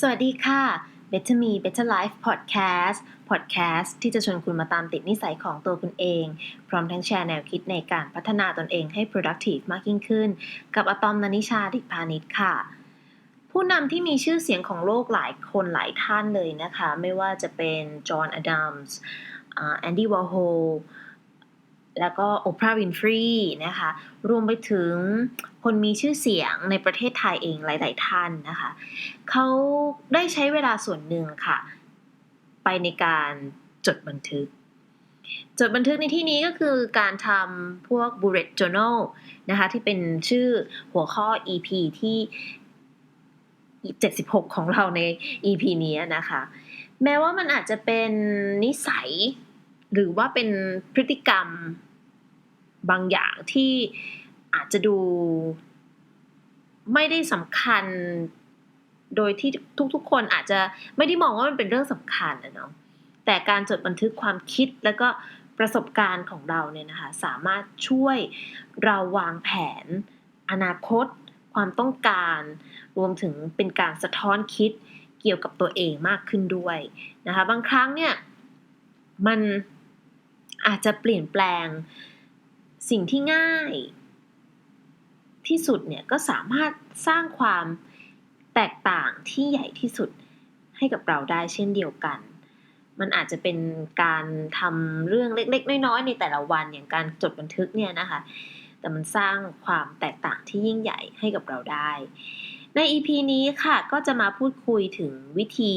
สวัสดีค่ะ Better Me Better Life Podcast Podcast ที่จะชวนคุณมาตามติดนิสัยของตัวคุณเอง พร้อมทั้งแชร์แนวคิดในการพัฒนาตนเองให้ productive มากยิ่งขึ้น กับอะตอมนานิชาดิพานิชค่ะ ผู้นำที่มีชื่อเสียงของโลกหลายคนหลายท่านเลยนะคะ ไม่ว่าจะเป็นจอห์นอดัมส์แอนดี้วอลโฮ แล้วก็โอปราห์วินฟรีนะคะ รวมไปถึงคนมีชื่อเสียงในประเทศไทยเองหลาย ๆ ท่านนะคะ เขาได้ใช้เวลาส่วนหนึ่งค่ะ ไปในการจดบันทึก จดบันทึกในที่นี้ก็คือการทำพวก bullet journal นะคะ ที่เป็นชื่อหัวข้อ EP ที่ 76 ของเราใน EP นี้นะคะ แม้ว่ามันอาจจะเป็นนิสัยหรือว่าเป็นพฤติกรรม บางอย่างที่อาจจะดูไม่ได้สำคัญ โดยที่ทุกๆ คนอาจจะไม่ได้มองว่ามันเป็นเรื่องสำคัญนะเนาะแต่การจดบันทึกความคิดแล้วก็ประสบการณ์ของเราเนี่ยนะคะสามารถช่วยเราวางแผน อนาคต ความต้องการ รวมถึงเป็นการสะท้อนคิดเกี่ยวกับตัวเองมากขึ้นด้วยนะคะบางครั้งเนี่ยมันอาจจะเปลี่ยนแปลง สิ่งที่ง่าย ที่สุดเนี่ยก็สามารถสร้างความแตกต่างที่ใหญ่ที่สุดให้กับเราได้เช่นเดียวกัน มันอาจจะเป็นการทำเรื่องเล็ก ๆ น้อยๆในแต่ละวันอย่างการจดบันทึกเนี่ยนะคะ แต่มันสร้างความแตกต่างที่ยิ่งใหญ่ให้กับเราได้ ใน EP นี้ค่ะก็จะมาพูดคุยถึงวิธี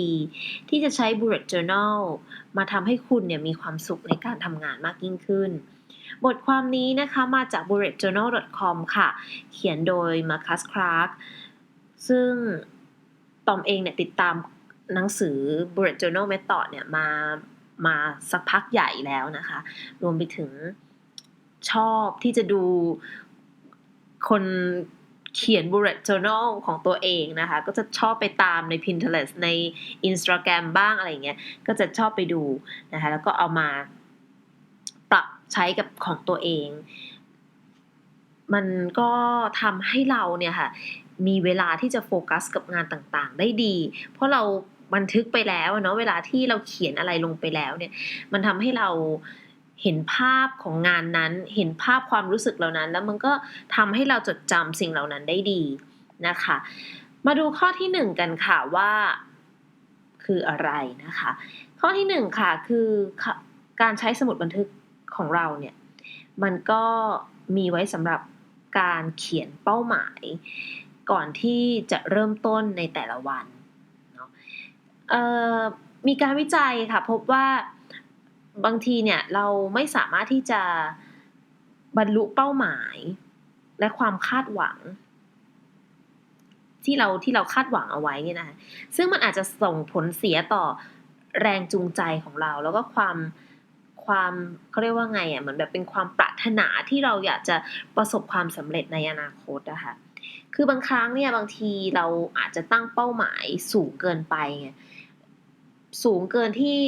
ที่จะใช้ bullet journal มาทำให้คุณเนี่ยมีความสุขในการทำงานมากยิ่งขึ้น บทความนี้นะคะมาจาก bulletjournal.com ค่ะ เขียนโดย Marcus Clark ซึ่งตอมเองเนี่ยติดตามหนังสือ bullet journal method เนี่ยมามาสักพักใหญ่แล้วนะคะ รวมไปถึงชอบที่จะดูคนเขียน bullet journal ของตัวเองนะคะ ก็จะชอบไปตามใน Pinterest ใน Instagram บ้างอะไรเงี้ย ก็จะชอบไปดูนะคะ แล้วก็เอามา ใช้กับของตัวเอง มันก็ทำให้เราเนี่ยค่ะมีเวลาที่จะโฟกัสกับงานต่างๆ ได้ดี เพราะเราบันทึกไปแล้วเนาะเวลาที่เราเขียนอะไรลงไปแล้วเนี่ย มันทำให้เราเห็นภาพของงานนั้น เห็นภาพความรู้สึกเหล่านั้น แล้วมันก็ทำให้เราจดจำสิ่งเหล่านั้นได้ดีนะคะ มาดูข้อที่หนึ่งกันค่ะว่าคืออะไรนะคะ ข้อที่หนึ่งค่ะคือการใช้สมุดบันทึก ของเราเนี่ยมันก็มีไว้สำหรับการเขียนเป้าหมาย ก่อนที่จะเริ่มต้นในแต่ละวันเนาะมีการวิจัยค่ะพบว่าบางทีเนี่ยเราไม่สามารถที่จะบรรลุเป้าหมายและความคาดหวัง ที่เราที่เราคาดหวังเอาไว้เนี่ยนะคะซึ่งมันอาจจะส่งผลเสียต่อแรงจูงใจของเรา แล้วก็ความ ความเขาเรียกว่าไงอะเหมือนแบบเป็นความปรารถนาที่เราอยากจะประสบความสำเร็จในอนาคตนะคะคือบางครั้งเนี่ยบางทีเราอาจจะตั้งเป้าหมายสูงเกินไปไงสูงเกินที่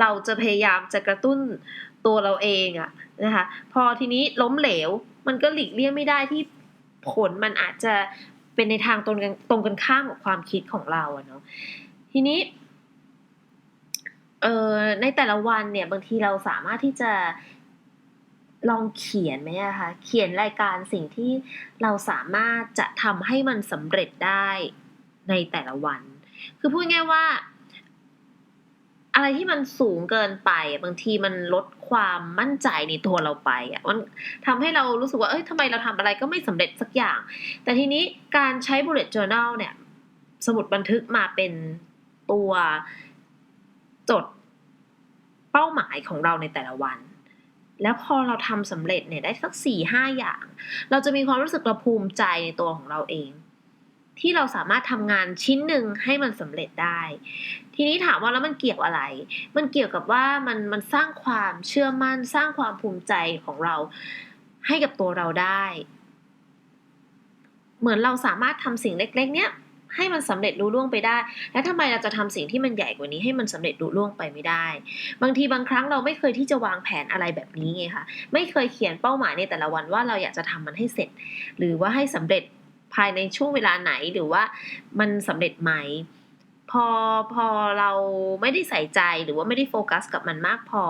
เราจะพยายามจะกระตุ้นตัวเราเองอะนะคะพอทีนี้ล้มเหลวมันก็หลีกเลี่ยงไม่ได้ที่ผลมันอาจจะเป็นในทางตรงกันตรงกันข้ามกับความคิดของเราอะเนาะทีนี้ เออในแต่ละวันเนี่ย บางทีเราสามารถที่จะลองเขียนไหมอะคะเขียนรายการสิ่งที่เราสามารถจะทำให้มันสำเร็จได้ในแต่ละวัน คือพูดง่ายว่า อะไรที่มันสูงเกินไป บางทีมันลดความมั่นใจในตัวเราไปอะมันทำให้เรารู้สึกว่าเอ้ยทำไมเราทำอะไรก็ไม่สำเร็จสักอย่าง แต่ทีนี้การใช้ bullet journal เนี่ย สมุดบันทึกมาเป็นตัวจด เป้าหมายของเราในแต่ละวัน แล้วพอเราทำสำเร็จเนี่ยได้สักสี่ห้าอย่าง เราจะมีความรู้สึกเราภูมิใจในตัวของเราเอง ที่เราสามารถทำงานชิ้นหนึ่งให้มันสำเร็จได้ ทีนี้ถามว่าแล้วมันเกี่ยวอะไร มันเกี่ยวกับว่ามันมันสร้างความเชื่อมั่น สร้างความภูมิใจของเราให้กับตัวเราได้ เหมือนเราสามารถทำสิ่งเล็ก ๆ เนี้ย ให้มันสำเร็จรู้ล่วงไปได้ แล้วทำไมเราจะทำสิ่งที่มันใหญ่กว่านี้ให้มันสำเร็จรู้ล่วงไปไม่ได้ บางทีบางครั้งเราไม่เคยที่จะวางแผนอะไรแบบนี้ไงคะไม่เคยเขียนเป้าหมายในแต่ละวันว่าเราอยากจะทำมันให้เสร็จ หรือว่าให้สำเร็จภายในช่วงเวลาไหนหรือว่ามันสำเร็จไหมพอพอเราไม่ได้ใส่ใจหรือว่าไม่ได้โฟกัสกับมันมากพอ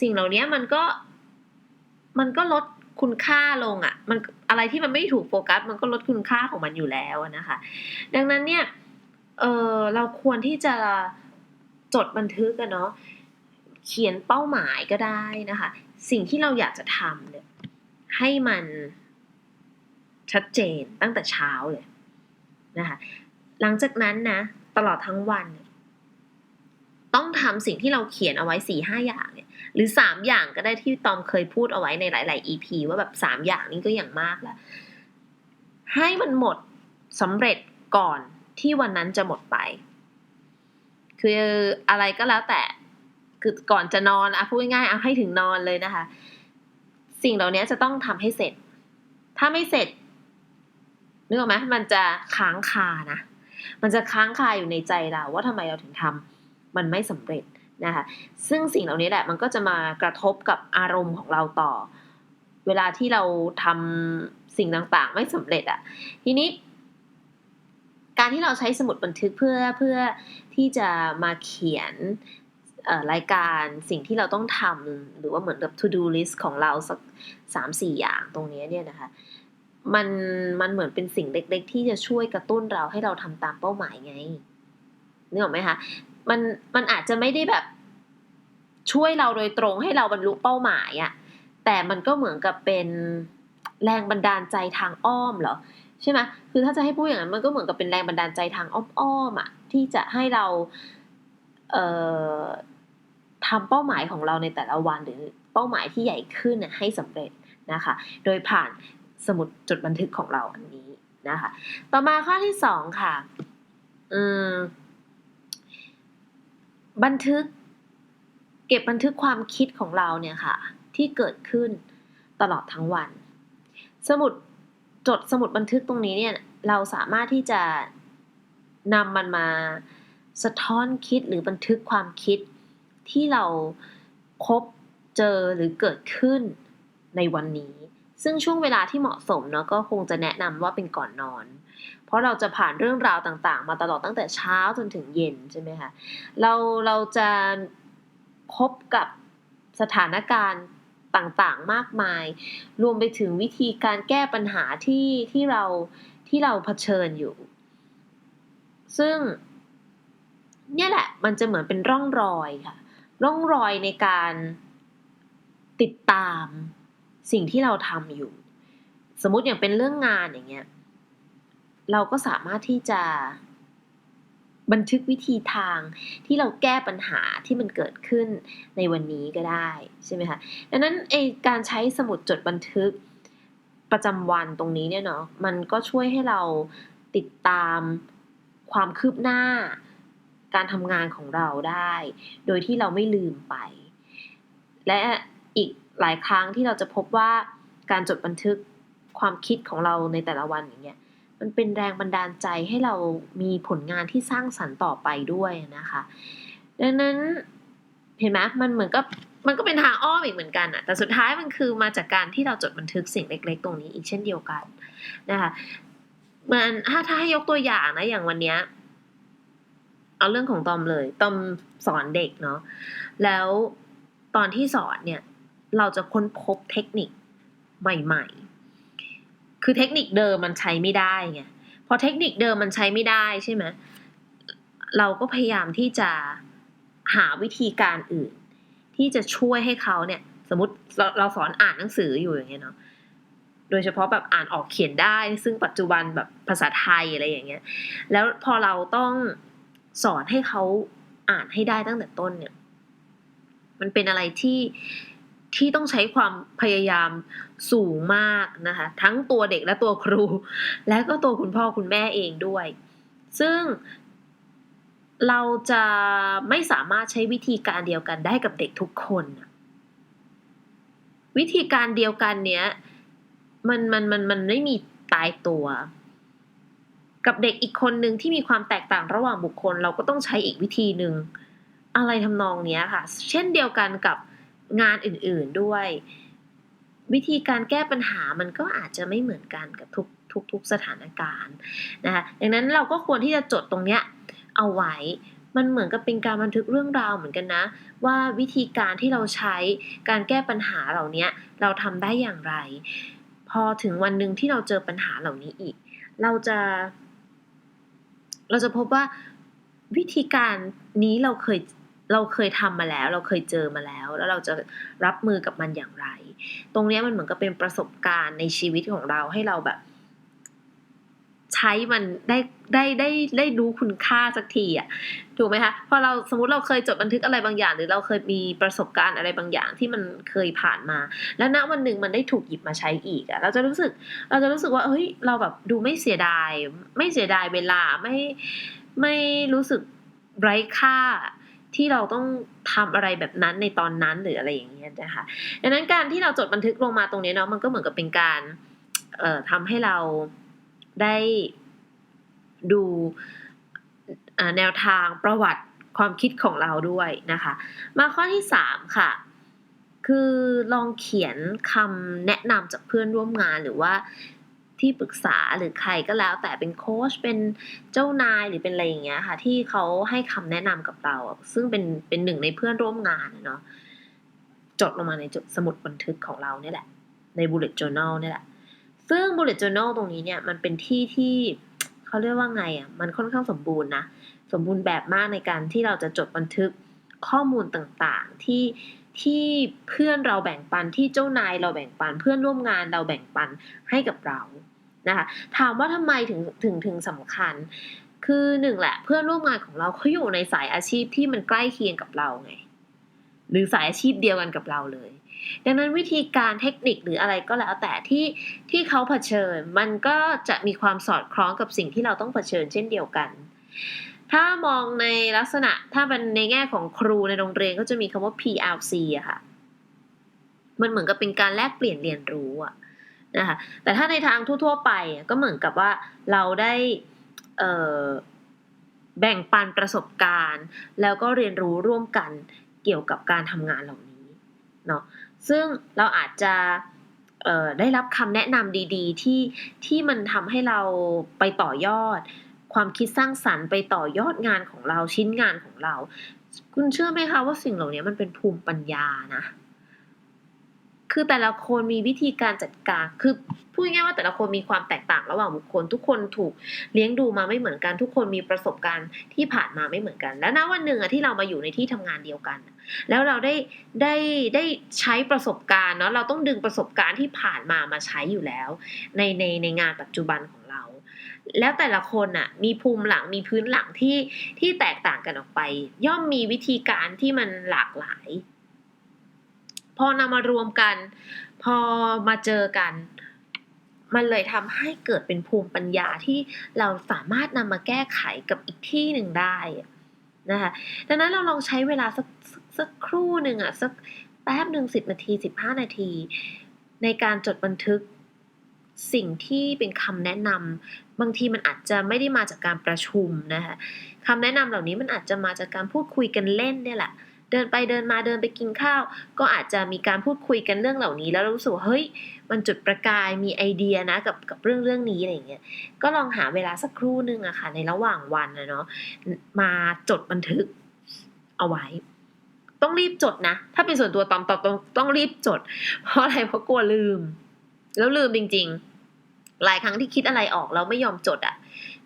สิ่งเหล่านี้มันก็มันก็ลด คุณค่าลงอะ่ะ มันอะไรที่มันไม่ถูกโฟกัส มันก็ลดคุณค่าของมันอยู่แล้วนะคะ ดังนั้นเนี่ยเออเราควรที่จะจดบันทึกกันเนาะเขียนเป้าหมายก็ได้นะคะ สิ่งที่เราอยากจะทำเนี่ยให้มันชัดเจนตั้งแต่เช้าเลยนะคะหลังจากนั้นนะ ตลอดทั้งวัน ต้องทำสิ่งที่เราเขียนเอาไว้สี่ห้าอย่างเนี่ย หรือสามอย่างก็ได้ที่ตอมเคยพูดเอาไว้ในหลาย ๆ EP ว่าแบบสามอย่างนี้ก็อย่างมากแล้ว ให้มันหมดสำเร็จก่อนที่วันนั้นจะหมดไป คืออะไรก็แล้วแต่คือก่อนจะนอนอะพูดง่ายๆเอาให้ถึงนอนเลยนะคะ สิ่งเหล่านี้จะต้องทำให้เสร็จ ถ้าไม่เสร็จนึกออกไหมมันจะค้างคานะ มันจะค้างคาอยู่ในใจเราว่าทำไมเราถึงทำมันไม่สำเร็จ นะคะซึ่งสิ่งเหล่านี้แหละมันก็จะมากระทบกับอารมณ์ของเราต่อ เวลาที่เราทำสิ่งต่างๆ ไม่สำเร็จอะ่ะทีนี้ การที่เราใช้สมุดบันทึกเพื่อเพื่อที่จะมาเขียนรายการสิ่งที่เราต้องทำหรือว่าเหมือนกับ to do list ของเราสักสามสี่อย่างตรงนี้เนี่ยนะคะมันมันเหมือนเป็นสิ่งเล็ก ๆ ที่จะช่วยกระตุ้นเราให้เราทำตามเป้าหมายไงนึกออกไหมคะ มันมันอาจจะไม่ได้แบบ ช่วยเราโดยตรงให้เราบรรลุเป้าหมายอะแต่มันก็เหมือนกับเป็นแรงบันดาลใจทางอ้อมเหรอใช่ไหมคือถ้าจะให้พูดอย่างนั้นมันก็เหมือนกับเป็นแรงบันดาลใจทางอ้อมๆอะที่จะให้เราเอ่อทำเป้าหมายของเราในแต่ละวันหรือเป้าหมายที่ใหญ่ขึ้นให้สำเร็จนะคะ โดยผ่านสมุดจดบันทึกของเราอันนี้นะคะ ต่อมาข้อที่สองค่ะ อืม บันทึก เก็บบันทึกความคิดของเราเนี่ยค่ะ ที่เกิดขึ้นตลอดทั้งวัน สมุดจดสมุดบันทึกตรงนี้เนี่ยเราสามารถที่จะนำมันมาสะท้อนคิดหรือบันทึกความคิดที่เราพบเจอหรือเกิดขึ้นในวันนี้ ซึ่งช่วงเวลาที่เหมาะสมเนาะก็คงจะแนะนำว่าเป็นก่อนนอน เพราะเราจะผ่านเรื่องราวต่างๆ มาตลอดตั้งแต่เช้าจนถึงเย็นใช่ไหมคะเราเราจะพบกับสถานการณ์ต่างๆมากมาย รวมไปถึงวิธีการแก้ปัญหาที่ที่เราที่เราเผชิญอยู่ ซึ่งเนี่ยแหละมันจะเหมือนเป็นร่องรอยค่ะ ร่องรอยในการติดตาม สิ่งที่เราทำอยู่ สมมติอย่างเป็นเรื่องงานอย่างเงี้ย เราก็สามารถที่จะบันทึกวิธีทางที่เราแก้ปัญหาที่มันเกิดขึ้นในวันนี้ก็ได้ใช่ไหมคะ ดังนั้นไอการใช้สมุดจดบันทึกประจำวันตรงนี้เนี่ยเนาะ มันก็ช่วยให้เราติดตามความคืบหน้า การทำงานของเราได้ โดยที่เราไม่ลืมไป และอีก หลายครั้งที่เราจะพบว่าการจดบันทึกความคิดของเราในแต่ละวันอย่างเงี้ยมันเป็นแรงบันดาลใจให้เรามีผลงานที่สร้างสรรค์ต่อไปด้วยนะคะ ดังนั้นเห็นไหมมันเหมือนกับมันก็เป็นทางอ้อมอีกเหมือนกันอะแต่สุดท้ายมันคือมาจากการที่เราจดบันทึกสิ่งเล็ก ๆ ตรงนี้อีกเช่นเดียวกันนะคะมันถ้าถ้าให้ยกตัวอย่างนะอย่างวันเนี้ยเอาเรื่องของตอมเลยตอมสอนเด็กเนาะแล้วตอนที่สอนเนี่ย เราจะค้นพบเทคนิคใหม่ๆ คือเทคนิคเดิมมันใช้ไม่ได้ไง พอเทคนิคเดิมมันใช้ไม่ได้ใช่ไหม เราก็พยายามที่จะหาวิธีการอื่น ที่จะช่วยให้เขาเนี่ย สมมติเราเราสอนอ่านหนังสืออยู่อย่างเงี้ยเนาะ โดยเฉพาะแบบอ่านออกเขียนได้ ซึ่งปัจจุบันแบบภาษาไทยอะไรอย่างเงี้ย แล้วพอเราต้องสอนให้เขาอ่านให้ได้ตั้งแต่ต้นเนี่ย มันเป็นอะไรที่ ที่ต้องใช้ความพยายามสูงมากนะคะ ทั้งตัวเด็กและตัวครู และก็ตัวคุณพ่อคุณแม่เองด้วย ซึ่งเราจะไม่สามารถใช้วิธีการเดียวกันได้กับเด็กทุกคน วิธีการเดียวกันเนี้ยมันมันมันมันไม่มีตายตัว กับเด็กอีกคนหนึ่งที่มีความแตกต่างระหว่างบุคคล เราก็ต้องใช้อีกวิธีหนึ่งอะไรทำนองเนี้ยค่ะ เช่นเดียวกันกับ งานอื่นๆด้วย วิธีการแก้ปัญหามันก็อาจจะไม่เหมือนกันกับทุกทุกทุกสถานการณ์นะคะดังนั้นเราก็ควรที่จะจดตรงเนี้ยเอาไว้ มันเหมือนกับเป็นการบันทึกเรื่องราวเหมือนกันนะ ว่าวิธีการที่เราใช้การแก้ปัญหาเหล่านี้เราทำได้อย่างไร พอถึงวันหนึ่งที่เราเจอปัญหาเหล่านี้อีก เราจะ เราจะพบว่าวิธีการนี้เราเคย เราเคยทำมาแล้ว เราเคยเจอมาแล้ว แล้วเราจะรับมือกับมันอย่างไร ตรงนี้มันเหมือนกับเป็นประสบการณ์ในชีวิตของเราให้เราแบบ ใช้มันได้ได้ได้ได้รู้คุณค่าสักทีอะถูกไหมคะพอเราสมมติเราเคยจดบันทึกอะไรบางอย่าง หรือเราเคยมีประสบการณ์อะไรบางอย่างที่มันเคยผ่านมา แล้วณวันหนึ่งมันได้ถูกหยิบมาใช้อีกอะเราจะรู้สึก เราจะรู้สึกว่าเฮ้ยเราแบบดูไม่เสียดาย ไม่เสียดายเวลาไม่ไม่รู้สึกไร้ค่า ที่เราต้องทำอะไรแบบนั้นในตอนนั้นหรืออะไรอย่างเงี้ยนะคะดังนั้นการที่เราจดบันทึกลงมาตรงนี้เนาะมันก็เหมือนกับเป็นการเอ่อทำให้เราได้ดูแนวทางประวัติความคิดของเราด้วยนะคะ มาข้อที่สามค่ะ คือลองเขียนคำแนะนำจากเพื่อนร่วมงานหรือว่า ที่ปรึกษาหรือใครก็แล้ว แต่เป็นโค้ชเป็นเจ้านายหรือเป็นอะไรอย่างเงี้ยค่ะ ที่เขาให้คำแนะนำกับเรา ซึ่งเป็นเป็นหนึ่งในเพื่อนร่วมงานเนาะจดลงมาในจดสมุดบันทึกของเราเนี่ยแหละ ใน bullet journal เนี่ยแหละ ซึ่ง bullet journal ตรงนี้เนี่ยมันเป็นที่ที่เขาเรียกว่าไงอะมันค่อนข้างสมบูรณ์นะสมบูรณ์แบบมากในการที่เราจะจดบันทึกข้อมูลต่างๆที่ที่เพื่อนเราแบ่งปันที่เจ้านายเราแบ่งปัน เพื่อนร่วมงานเราแบ่งปันให้กับเรา นะคะถามว่าทำไมถึงถึงถึงสำคัญ คือหนึ่งแหละเพื่อนร่วมงานของเราเขาอยู่ในสายอาชีพที่มันใกล้เคียงกับเราไงหรือสายอาชีพเดียวกันกับเราเลย ดังนั้นวิธีการเทคนิคหรืออะไรก็แล้วแต่ที่ที่เขาเผชิญ มันก็จะมีความสอดคล้องกับสิ่งที่เราต้องเผชิญเช่นเดียวกัน ถ้ามองในลักษณะถ้าเป็นในแง่ของครูในโรงเรียนก็จะมีคำว่า PLC อะค่ะ มันเหมือนกับเป็นการแลกเปลี่ยนเรียนรู้อะ นะคะแต่ถ้าในทางทั่วๆไปก็เหมือนกับว่าเราได้แบ่งปันประสบการณ์ แล้วก็เรียนรู้ร่วมกันเกี่ยวกับการทำงานเหล่านี้เนาะซึ่งเราอาจจะได้รับคำแนะนำดีๆ ที่ที่มันทำให้เราไปต่อยอด ความคิดสร้างสรรค์ไปต่อยอดงานของเราชิ้นงานของเรา คุณเชื่อไหมคะว่าสิ่งเหล่านี้มันเป็นภูมิปัญญานะ คือแต่ละคนมีวิธีการจัดการ คือพูดง่ายว่าแต่ละคนมีความแตกต่างระหว่างบุคคล ทุกคนถูกเลี้ยงดูมาไม่เหมือนกัน ทุกคนมีประสบการณ์ที่ผ่านมาไม่เหมือนกัน แล้วณวันหนึ่งอะที่เรามาอยู่ในที่ทำงานเดียวกัน แล้วเราได้ได้ได้ใช้ประสบการณ์เนาะเราต้องดึงประสบการณ์ที่ผ่านมามาใช้อยู่แล้ว ในในในงานปัจจุบันของเรา แล้วแต่ละคนอะมีภูมิหลังมีพื้นหลังที่ที่แตกต่างกันออกไป ย่อมมีวิธีการที่มันหลากหลาย อนำมารวมกัน พอมาเจอกัน มันเลยทำให้เกิดเป็นภูมิปัญญาที่เราสามารถนำมาแก้ไขกับอีกที่หนึ่งได้นะคะดังนั้นเราลองใช้เวลาสักสักครู่หนึ่งอะสักแป๊บหนึ่งสิบนาทีสิบห้านาที ในการจดบันทึกสิ่งที่เป็นคำแนะนำบางทีมันอาจจะไม่ได้มาจากการประชุมนะคะคำแนะนำเหล่านี้มันอาจจะมาจากการพูดคุยกันเล่นเนี่ยแหละ เดินไปเดินมาเดินไปกินข้าว ก็อาจจะมีการพูดคุยกันเรื่องเหล่านี้ แล้วรู้สึกเฮ้ยมันจุดประกายมีไอเดียนะกับกับเรื่องเรื่องนี้อะไรเงี้ยก็ลองหาเวลาสักครู่นึงอะค่ะ ในระหว่างวันนะเนาะมาจดบันทึกเอาไว้ ต้องรีบจดนะ ถ้าเป็นส่วนตัวตอมตอมต้องต้องรีบจด เพราะอะไรเพราะกลัวลืม แล้วลืมจริง ๆ หลายครั้งที่คิดอะไรออกเราไม่ยอมจดอะ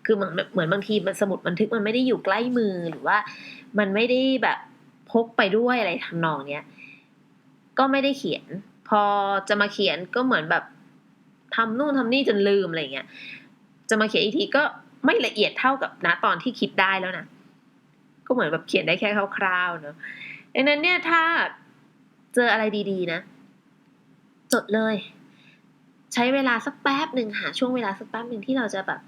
คือเหมือนเหมือนบางทีมันสมุดบันทึกมันไม่ได้อยู่ใกล้มือหรือว่า มันไม่ได้แบบ พกไปด้วยอะไรทำนองเนี้ยก็ไม่ได้เขียน พอจะมาเขียนก็เหมือนแบบทำนู่นทำนี่จนลืมอะไรเงี้ยจะมาเขียนอีกทีก็ไม่ละเอียดเท่ากับนะตอนที่คิดได้แล้วนะก็เหมือนแบบเขียนได้แค่คร่าวๆเนาะดังนั้นเนี่ยถ้าเจออะไรดีๆนะ จดเลย ใช้เวลาสักแป๊บหนึ่งหาช่วงเวลาสักแป๊บหนึ่งที่เราจะแบบ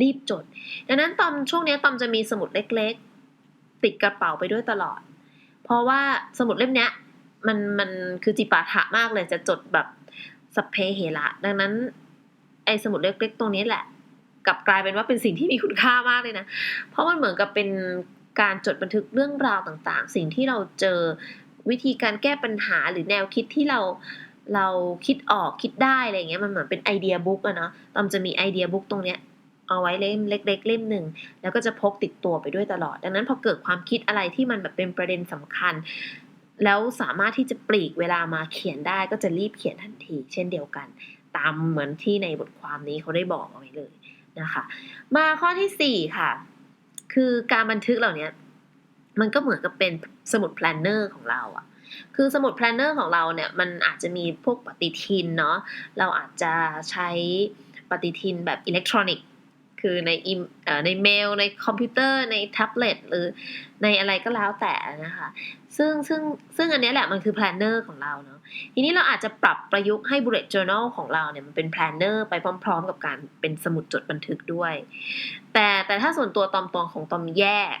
รีบจด ดังนั้นตอมช่วงนี้ตอมจะมีสมุดเล็ก ติดกระเป๋าไปด้วยตลอด เพราะว่าสมุดเล่มเนี้ย มันมันคือจิปาถะมากเลยจะจดแบบสเพเหระดังนั้น ไอ้สมุดเล็กๆตรงนี้แหละกลับกลายเป็นว่าเป็นสิ่งที่มีคุณค่ามากเลยนะ เพราะมันเหมือนกับเป็นการจดบันทึกเรื่องราวต่างๆ สิ่งที่เราเจอวิธีการแก้ปัญหาหรือแนวคิดที่เราเราคิดออกคิดได้อะไรเงี้ยมันเหมือนเป็นไอเดียบุ๊กอะเนาะตอมจะมีไอเดียบุ๊กตรงเนี้ย เอาไว้เล่มเล็ก ๆ เล่มหนึ่งแล้วก็จะพกติดตัวไปด้วยตลอด ดังนั้นพอเกิดความคิดอะไรที่มันแบบเป็นประเด็นสำคัญ แล้วสามารถที่จะปลีกเวลามาเขียนได้ก็จะรีบเขียนทันที เช่นเดียวกัน ตามเหมือนที่ในบทความนี้เขาได้บอกเอาไว้เลยนะคะ มาข้อที่สี่ค่ะ คือการบันทึกเหล่านี้มันก็เหมือนกับเป็นสมุดแพลนเนอร์ของเราอะคือสมุดแพลนเนอร์ของเราเนี่ยมันอาจจะมีพวกปฏิทินเนาะเราอาจจะใช้ปฏิทินแบบอิเล็กทรอนิกส์ คือในอีเอ่อในเมล ในคอมพิวเตอร์ในแท็บเล็ตหรือในอะไรก็แล้วแต่นะคะ ซึ่งซึ่งซึ่งอันนี้แหละมันคือแพลนเนอร์ของเราเนาะทีนี้เราอาจจะปรับประยุกต์ให้ bullet journal ของเราเนี่ยมันเป็นแพลนเนอร์ไปพร้อม ๆ กับการเป็นสมุดจดบันทึกด้วย แต่แต่ถ้าส่วนตัวตอมตองของตอมแยก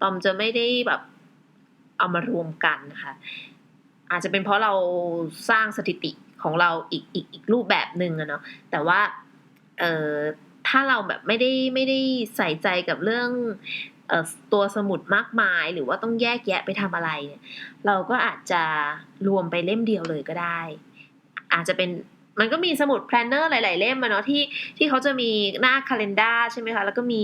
ตอมจะไม่ได้แบบเอามารวมกันนะคะอาจจะเป็นเพราะเราสร้างสถิติของเราอีกอีกอีกรูปแบบหนึ่งอะเนาะแต่ว่าเออ ถ้าเราแบบไม่ได้ไม่ได้ใส่ใจกับเรื่องตัวสมุดมากมายหรือว่าต้องแยกแยะไปทำอะไรเนี่ยเราก็อาจจะรวมไปเล่มเดียวเลยก็ได้ อาจจะเป็นมันก็มีสมุดแพลนเนอร์หลาย ๆ เล่มมาเนาะที่ที่เขาจะมีหน้าคาล endar ใช่ไหมคะ แล้วก็มี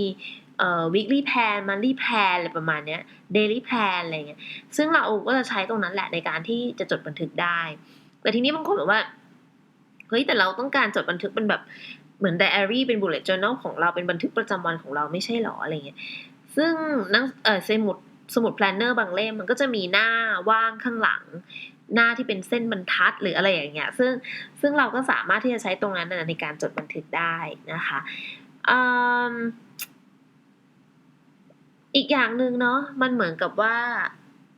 เอ่อ weekly plan monthly plan อะไรประมาณเนี้ย daily plan อะไรเงี้ยซึ่งเราก็จะใช้ตรงนั้นแหละในการที่จะจดบันทึกได้ แต่ทีนี้บางคนบอกว่าเฮ้ยแต่เราต้องการจดบันทึกเป็นแบบ มือนไดอารี่เป็น bullet journal ของเราเป็นบันทึกประจำวันของเราไม่ใช่หรออะไรเงี้ยซึ่งนังเออสมุดสมุดแพลนเนอร์บางเล่มมันก็จะมีหน้าว่างข้างหลัง หน้าที่เป็นเส้นบรรทัดหรืออะไรอย่างเงี้ยซึ่งซึ่งเราก็สามารถที่จะใช้ตรงนั้นในการจดบันทึกได้นะคะอืมอีกอย่างหนึ่งเนาะมันเหมือนกับว่า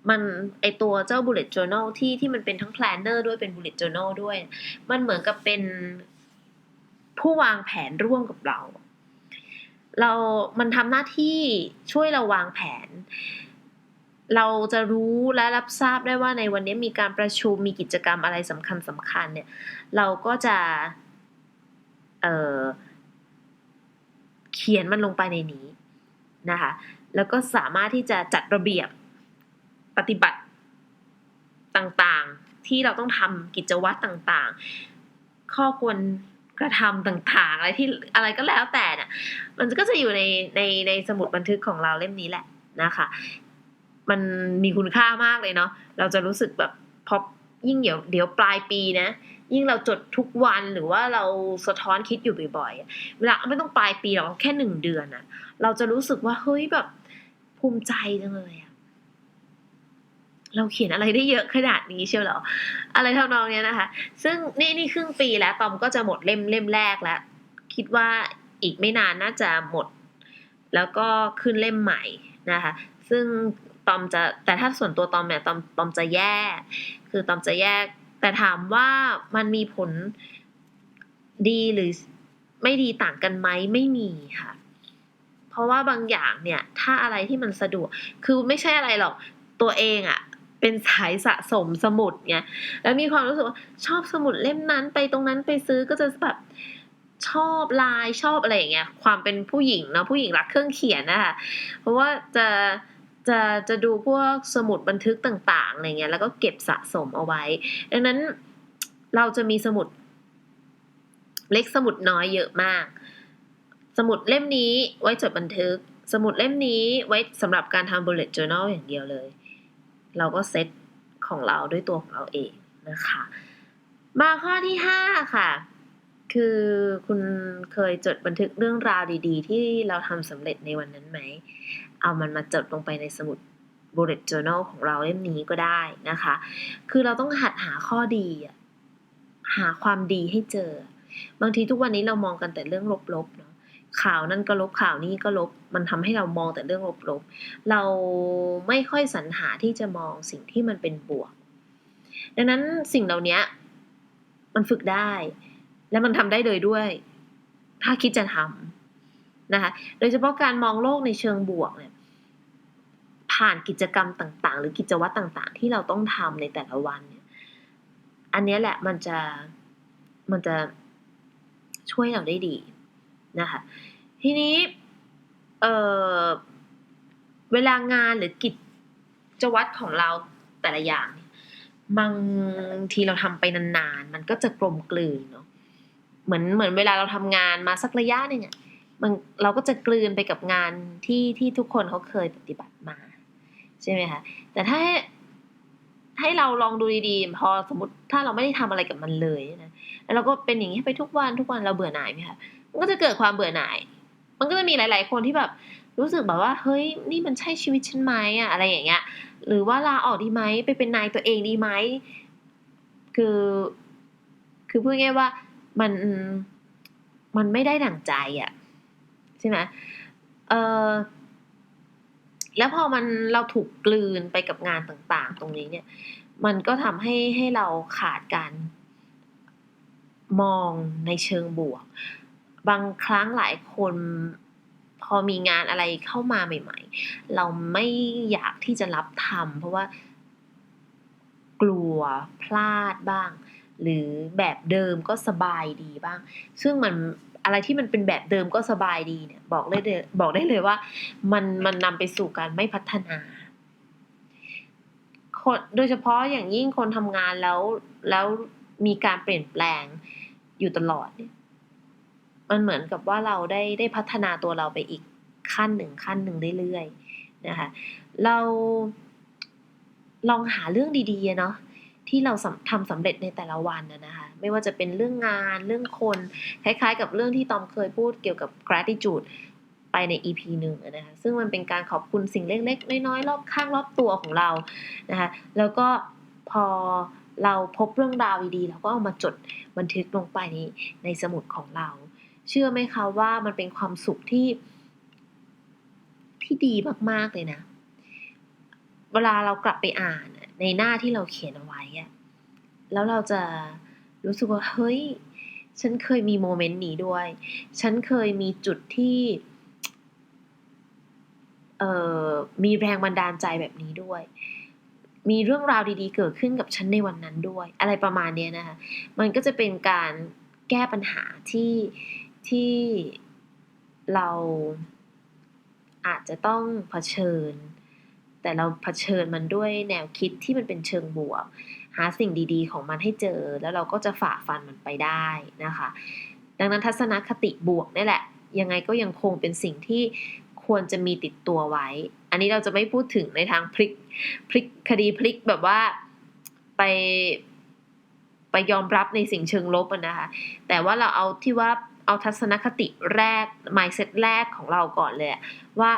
มันไอตัวเจ้า bullet journal ที่ที่มันเป็นทั้ง planner ด้วยเป็น bullet journal ด้วย มันเหมือนกับเป็น ผู้วางแผนร่วมกับเรา เรา มันทำหน้าที่ช่วยเราวางแผน เราจะรู้และรับทราบได้ว่าในวันนี้มีการประชุมมีกิจกรรมอะไรสำคัญสำคัญเนี่ย เราก็จะ เอ่อ เขียนมันลงไปในนี้นะคะ แล้วก็สามารถที่จะจัดระเบียบปฏิบัติต่างๆ ที่เราต้องทำกิจวัตรต่างๆ ข้อควร กระทำต่างๆ อะไรที่อะไรก็แล้วแต่เนี่ยมันก็จะอยู่ในในในสมุดบันทึกของเราเล่มนี้แหละนะคะ มันมีคุณค่ามากเลยเนาะเราจะรู้สึกแบบพอยิ่งเดี๋ยวเดี๋ยวปลายปีนะ ยิ่งเราจดทุกวันหรือว่าเราสะท้อนคิดอยู่บ่อยๆเวลาไม่ต้องปลายปีหรอกแค่หนึ่งเดือนอะเราจะรู้สึกว่าเฮ้ยแบบภูมิใจจังเลยอะ เราเขียนอะไรได้เยอะขนาดนี้เชียวเหรอ อะไรทำนองเนี้ยนะคะ ซึ่งนี่นี่ครึ่งปีแล้วตอมก็จะหมดเล่มเล่มแรกแล้ว คิดว่าอีกไม่นานน่าจะหมด แล้วก็ขึ้นเล่มใหม่นะคะ ซึ่งตอมจะแต่ถ้าส่วนตัวตอมเนี่ยตอมตอมจะแยก คือตอมจะแยก แต่ถามว่ามันมีผลดีหรือไม่ดีต่างกันไหมไม่มีค่ะ เพราะว่าบางอย่างเนี่ย ถ้าอะไรที่มันสะดวก คือไม่ใช่อะไรหรอก ตัวเองอะ เป็นสายสะสมสมุดไงแล้วมีความรู้สึกว่าชอบสมุดเล่มนั้นไปตรงนั้นไปซื้อก็จะแบบชอบลายชอบอะไรอย่างเงี้ยความเป็นผู้หญิงเนาะผู้หญิงรักเครื่องเขียนนะคะเพราะว่าจะจะจะดูพวกสมุดบันทึกต่างๆอะไรเงี้ยแล้วก็เก็บสะสมเอาไว้ ดังนั้นเราจะมีสมุด เล็กสมุดน้อยเยอะมาก สมุดเล่มนี้ไว้จดบันทึก สมุดเล่มนี้ไว้สำหรับการทำ bullet journal อย่างเดียวเลย เราก็เซตของเราด้วยตัวของเราเองนะคะ มาข้อที่ห้าค่ะ คือคุณเคยจดบันทึกเรื่องราวดีๆ ที่เราทำสำเร็จในวันนั้นไหม เอามันมาจดลงไปในสมุด bullet journal ของเราเล่มนี้ก็ได้นะคะ คือเราต้องหัดหาข้อดีหาความดีให้เจอ บางทีทุกวันนี้เรามองกันแต่เรื่องลบๆเนาะ ข่าวนั่นก็ลบข่าวนี้ก็ลบ มันทำให้เรามองแต่เรื่องลบๆ เราไม่ค่อยสรรหาที่จะมองสิ่งที่มันเป็นบวก ดังนั้นสิ่งเหล่านี้มันฝึกได้ และมันทำได้เลยด้วย ถ้าคิดจะทำนะคะ โดยเฉพาะการมองโลกในเชิงบวกเนี่ย ผ่านกิจกรรมต่างๆ หรือกิจวัตรต่างๆ ที่เราต้องทำในแต่ละวันเนี่ย อันนี้แหละมันจะมันจะช่วยเราได้ดีนะคะ ทีนี้ เออเวลางานหรือกิจจวัตรของเราแต่ละอย่างบางทีเราทำไปนานๆ มันก็จะกลมกลืนเนาะเหมือนเหมือนเวลาเราทำงานมาสักระยะหนึ่งอะมันเราก็จะกลืนไปกับงานที่ที่ทุกคนเขาเคยปฏิบัติมา ใช่ไหมคะแต่ถ้าให้ให้เราลองดูดีๆ พอสมมติถ้าเราไม่ได้ทำอะไรกับมันเลยนะแล้วเราก็เป็นอย่างนี้ไปทุกวันทุกวันเราเบื่อหน่ายไหมคะมันก็จะเกิดความเบื่อหน่าย มันก็จะมีหลาย ๆ คนที่แบบรู้สึกแบบว่า เฮ้ยนี่มันใช่ชีวิตฉันไหมอะอะไรอย่างเงี้ย หรือว่าลาออกดีไหมไปเป็นนายตัวเองดีไหมคือ คือพูดง่ายว่ามันมันไม่ได้ดั่งใจอะใช่ไหมเออแล้วพอมันเราถูกกลืนไปกับงานต่างๆ ตรงนี้เนี่ย มันก็ทำให้ให้เราขาดการมองในเชิงบวก บางครั้งหลายคนพอมีงานอะไรเข้ามาใหม่ ๆ เราไม่อยากที่จะรับทำเพราะว่ากลัวพลาดบ้าง หรือแบบเดิมก็สบายดีบ้าง ซึ่งมันอะไรที่มันเป็นแบบเดิมก็สบายดีเนี่ย บอกเลยบอกได้เลยว่า มันมันนำไปสู่การไม่พัฒนาคนโดยเฉพาะอย่างยิ่งคนทำงานแล้วแล้วมีการเปลี่ยนแปลงอยู่ตลอดเนี่ย มันเหมือนกับว่าเราได้ได้พัฒนาตัวเราไปอีกขั้นหนึ่งขั้นหนึ่งเรื่อยๆนะคะเราลองหาเรื่องดีๆเนาะที่เราทำสำเร็จในแต่ละวันนะคะไม่ว่าจะเป็นเรื่องงานเรื่องคนคล้ายๆ กับเรื่องที่ตอมเคยพูดเกี่ยวกับ gratitude ไปใน EP หนึ่งนะคะซึ่งมันเป็นการขอบคุณสิ่งเล็ก ๆ น้อยๆรอบข้างรอบตัวของเรานะคะแล้วก็พอเราพบเรื่องราวดีๆเราก็เอามาจดบันทึกลงไปในในสมุดของเรา เชื่อไหมคะว่ามันเป็นความสุขที่ ที่ดีมากๆเลยนะ เวลาเรากลับไปอ่านในหน้าที่เราเขียนเอาไว้อะแล้วเราจะรู้สึกว่า เฮ้ย ฉันเคยมีโมเมนต์นี้ด้วย ฉันเคยมีจุดที่เอ่อมีแรงบันดาลใจแบบนี้ด้วย มีเรื่องราวดีๆ เกิดขึ้นกับฉันในวันนั้นด้วย อะไรประมาณนี้นะคะ มันก็จะเป็นการแก้ปัญหาที่ ที่เราอาจจะต้องเผชิญ แต่เราเผชิญมันด้วยแนวคิดที่มันเป็นเชิงบวก หาสิ่งดีๆ ของมันให้เจอ แล้วเราก็จะฝ่าฟันมันไปได้นะคะ ดังนั้นทัศนคติบวกนี่แหละ ยังไงก็ยังคงเป็นสิ่งที่ควรจะมีติดตัวไว้ อันนี้เราจะไม่พูดถึงในทางพลิกพลิกคดีพลิกแบบว่าไปไปยอมรับในสิ่งเชิงลบนะคะ แต่ว่าเราเอาที่ว่า เอาทัศนคติแรก mindset แรกของเราก่อนเลยว่า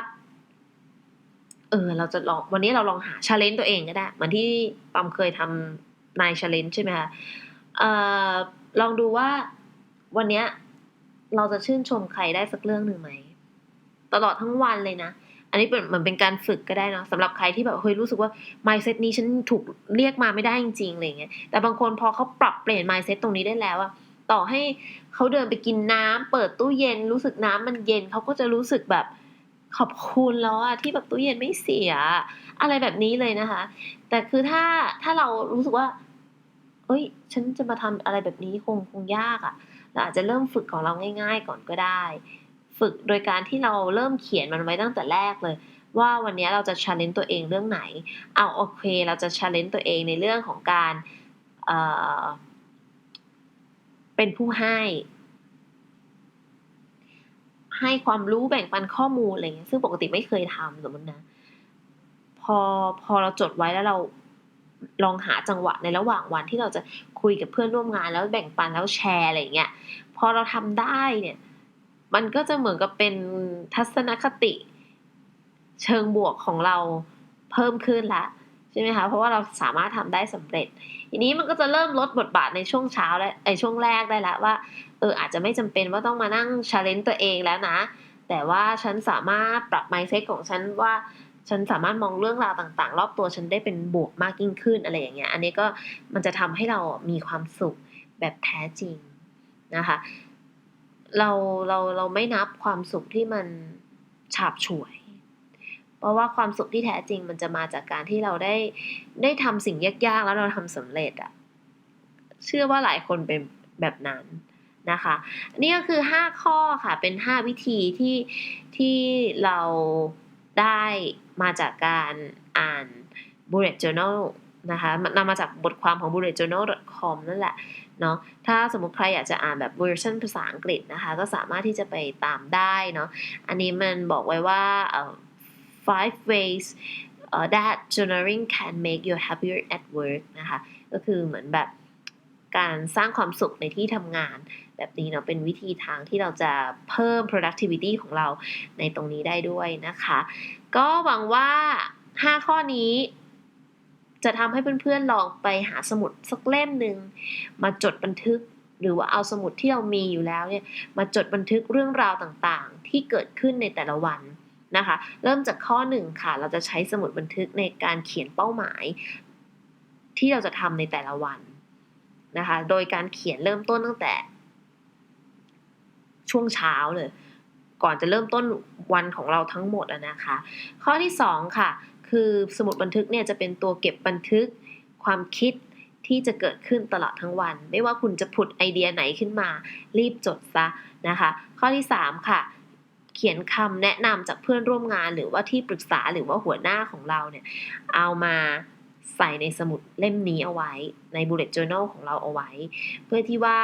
เออ เราจะลองวันนี้เราลองหาชาเลนจ์ตัวเองก็ได้ เหมือนที่ปอมเคยทำนายชาเลนจ์ใช่ไหมคะเอ่อลองดูว่าวันนี้เราจะชื่นชมใครได้สักเรื่องหนึ่งไหม ตลอดทั้งวันเลยนะ อันนี้เป็นเหมือนเป็นการฝึกก็ได้นะสำหรับใครที่แบบเฮ้ยรู้สึกว่า mindset นี้ฉันถูกเรียกมาไม่ได้จริงๆอะไรเงี้ยแต่บางคนพอเขาปรับเปลี่ยน mindset ตรงนี้ได้แล้วอะ ต่อให้เขาเดินไปกินน้ำเปิดตู้เย็นรู้สึกน้ำมันเย็นเขาก็จะรู้สึกแบบขอบคุณแล้วอะที่แบบตู้เย็นไม่เสีย อะไรแบบนี้เลยนะคะ แต่คือถ้าถ้าเรารู้สึกว่า เอ้ย ฉันจะมาทำอะไรแบบนี้คงคงยากอะเราอาจจะเริ่มฝึกของเราง่าย ๆ ก่อนก็ได้ ฝึกโดยการที่เราเริ่มเขียนมันไว้ตั้งแต่แรกเลย ว่าวันนี้เราจะชาเลนจ์ตัวเองเรื่องไหน เอาโอเค เราจะชาเลนจ์ตัวเองในเรื่องของการ เป็นผู้ให้ ให้ความรู้แบ่งปันข้อมูลอะไรเงี้ยซึ่งปกติไม่เคยทำสมมตินะ พอพอเราจดไว้แล้วเราลองหาจังหวะในระหว่างวันที่เราจะคุยกับเพื่อนร่วมงานแล้วแบ่งปันแล้วแชร์อะไรเงี้ยพอเราทำได้เนี่ย มันก็จะเหมือนกับเป็นทัศนคติ เชิงบวกของเราเพิ่มขึ้นละใช่ไหมคะเพราะว่าเราสามารถทำได้สำเร็จ ทีนี้มันก็จะเริ่มลดบทบาทในช่วงเช้าและไอช่วงแรกได้แล้วว่าเอออาจจะไม่จำเป็นว่าต้องมานั่งชาเลนจ์ตัวเองแล้วนะ แต่ว่าฉันสามารถปรับไมเซ็ตของฉันว่าฉันสามารถมองเรื่องราวต่างๆ รอบตัวฉันได้เป็นบวกมากยิ่งขึ้นอะไรอย่างเงี้ย อันนี้ก็มันจะทำให้เรามีความสุขแบบแท้จริงนะคะ เราเราเราไม่นับความสุขที่มันฉาบฉวย เพราะว่าความสุขที่แท้จริงมันจะมาจากการที่เราได้ได้ทำสิ่งยากๆ แล้วเราทำสำเร็จอะเชื่อว่าหลายคนเป็นแบบนั้นนะคะนี่ก็คือ 5 ข้อค่ะ เป็น 5 วิธีที่ที่เราได้มาจากการอ่าน bullet journal นะคะนำมาจากบทความของ bulletjournal.com นั่นแหละเนาะถ้าสมมติใครอยากจะอ่านแบบเวอร์ชันภาษาอังกฤษนะคะ ก็สามารถที่จะไปตามได้เนาะอันนี้มันบอกไว้ว่าอ่อ five ways uh, that journaling can make you happier at work นะคะ ก็คือเหมือนแบบการสร้างความสุขในที่ทำงาน แบบนี้เนาะเป็นวิธีทางที่เราจะเพิ่ม productivity ของเราในตรงนี้ได้ด้วยนะคะ ก็หวังว่า 5 ข้อนี้จะทำให้เพื่อนๆลองไปหาสมุดสักเล่มหนึ่งมาจดบันทึก หรือว่าเอาสมุดที่เรามีอยู่แล้วเนี่ยมาจดบันทึกเรื่องราวต่างๆ ที่เกิดขึ้นในแต่ละวัน นะคะ เริ่มจากข้อหนึ่งค่ะ เราจะใช้สมุดบันทึกในการเขียนเป้าหมาย ที่เราจะทำในแต่ละวันนะคะ โดยการเขียนเริ่มต้นตั้งแต่ ช่วงเช้าเลย ก่อนจะเริ่มต้นวันของเราทั้งหมดนะคะ ข้อที่สองค่ะ คือสมุดบันทึกเนี่ยจะเป็นตัวเก็บบันทึกความคิดที่จะเกิดขึ้นตลอดทั้งวัน ไม่ว่าคุณจะผุดไอเดียไหนขึ้นมา รีบจดซะนะคะ ข้อที่สามค่ะ เขียนคำแนะนำจากเพื่อนร่วมงานหรือว่าที่ปรึกษาหรือว่าหัวหน้าของเราเนี่ย เอามาใส่ในสมุดเล่มนี้เอาไว้ใน bullet journal ของเราเอาไว้ เพื่อที่ว่า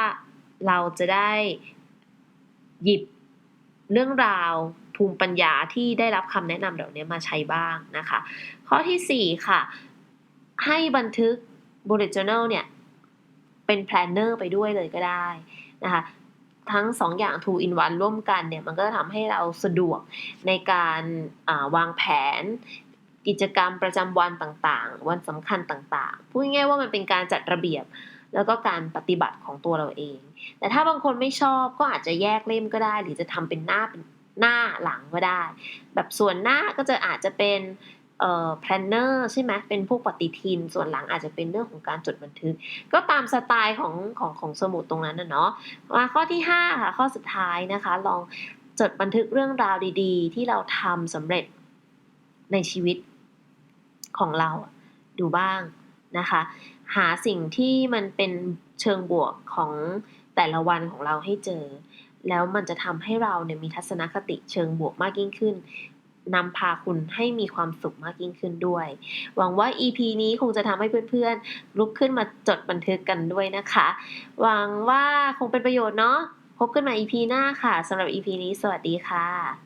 เราจะได้หยิบเรื่องราวภูมิปัญญาที่ได้รับคำแนะนำเหล่านี้มาใช้บ้างนะคะ ข้อที่ 4 ค่ะ ให้บันทึก bullet journal เนี่ย เป็น planner ไปด้วยเลยก็ได้นะคะ ทั้ง 2 อย่าง two in one ร่วมกันเนี่ยมันก็จะทำให้เราสะดวกในการวางแผนกิจกรรมประจำวันต่างๆ วันสำคัญต่างๆ พูดง่ายๆว่ามันเป็นการจัดระเบียบแล้วก็การปฏิบัติของตัวเราเอง แต่ถ้าบางคนไม่ชอบก็อาจจะแยกเล่มก็ได้ หรือจะทำเป็นหน้าเป็นหน้าหลังก็ได้ แบบส่วนหน้าก็จะอาจจะเป็น เอ่อ planner ใช่ไหมเป็นพวกปฏิทิน ส่วนหลังอาจจะเป็นเรื่องของการจดบันทึก ก็ตามสไตล์ของของของสมุดตรงนั้นนะเนาะมาข้อที่ 5 ค่ะ ข้อสุดท้ายนะคะ ลองจดบันทึกเรื่องราวดีๆ ที่เราทำสำเร็จในชีวิตของเราดูบ้างนะคะ หาสิ่งที่มันเป็นเชิงบวกของแต่ละวันของเราให้เจอ แล้วมันจะทำให้เราเนี่ยมีทัศนคติเชิงบวกมากยิ่งขึ้น นำพาคุณให้มีความสุขมากยิ่งขึ้นด้วย หวังว่า EP นี้คงจะทำให้เพื่อนๆ ลุกขึ้นมาจดบันทึกกันด้วยนะคะ หวังว่าคงเป็นประโยชน์เนาะพบกันใหม่ EP หน้าค่ะสำหรับ EP นี้สวัสดีค่ะ